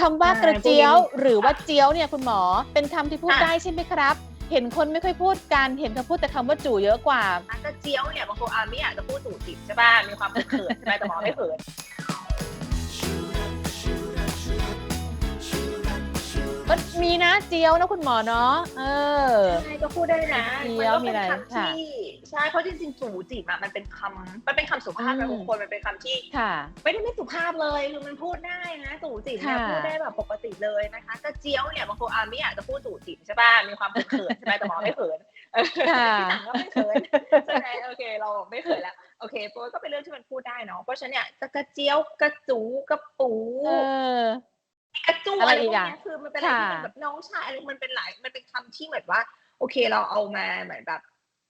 คำว่าใช่กระเจียวพวกนี้หรือว่าเจียวเนี่ยคุณหมอ เป็นคำที่พูดค่ะได้ใช่ไหมครับ เห็นคนไม่ค่อยพูดกันเห็นเขาพูดแต่คำว่าจู่เยอะกว่า กระเจียวเนี่ยบางคนอาไม่อยากจะพูดสูจิบใช่ป่ะมีความเขินๆใช่ไหมแต่หมอไม่เขิน นะเจียวนะคุณหมอเนาะเออ ใช่ก็พูดได้นะเจียวมันก็มีอะไรเป็นคำค่ะที่ใช่เพราะจริงๆสูจิบอะมันเป็นคำมันเป็นคำสุภาพอืมนะบางคนมันเป็นคำที่ ค่ะ ไม่ได้ไม่สุภาพเลยคือมันพูดได้นะสูจิบเนี่ยค่ะพูดได้แบบปกติเลยนะคะกระเจียวเนี่ยบางคนอาไม่อยากจะพูดสูจิบใช่ป่ะมีความเขินๆใช่ไหมแต่หมอไม่เขินเออค่ะที่หนังก็ไม่เขินใช่ไหมโอเคเราไม่เขินแล้วโอเคโปรก็เป็นเรื่องที่มันพูดได้เนาะเพราะฉะนั้นเนี่ยจะกระเจียวกระจูกระปูเออ กระจูอะไรอะไรพอีวกกอะเนี้ยคือมันเป็นอะไรที่ค่ะมันแบบน้องชายอะไรมันเป็นหลายมันเป็นคำที่เหมือนว่า โอเคเราเอามาเหมือนแบบ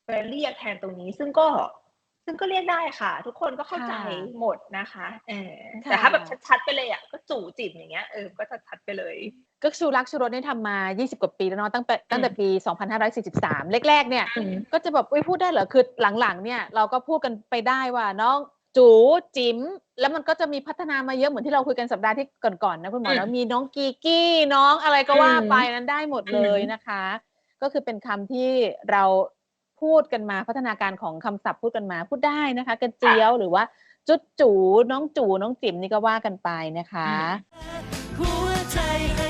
ไปเรียกแทนตรงนี้ ซึ่งก็ซึ่งก็เรียกได้ค่ะ ทุกคนก็เข้าใจหมดนะคะเออแต่ถ้าแบบชัดๆไปเลยอะก็จู่จิบอย่างเงี้ยเออก็จะชัดไปเลย ก็ชูรักชูรสเนี่ยทำมา 20 กว่าปีแล้วเนาะตั้งแต่ตั้งแต่ปี 2543 แรกๆเนี่ยอืมก็จะแบบอุ้ยพูดได้เหรอคือหลังๆ เนี่ยเราก็พูดกันไปได้ว่าน้อง จูจิ๋มแล้วมันก็จะมีพัฒนามาเยอะเหมือนที่เราคุยกันสัปดาห์ที่ก่อนๆนะคุณหมออืมแล้วมีน้องกีกี้น้องอะไรก็ว่าอืมไปนั้นได้หมดเลยอืมนะคะ ก็คือเป็นคำที่เราพูดกันมาพัฒนาการของคำศัพท์พูดกันมาพูดได้นะคะกระเจียวหรือว่าจุดจูน้องจูน้องจิ๋มนี่ก็ว่ากันไปนะคะอืม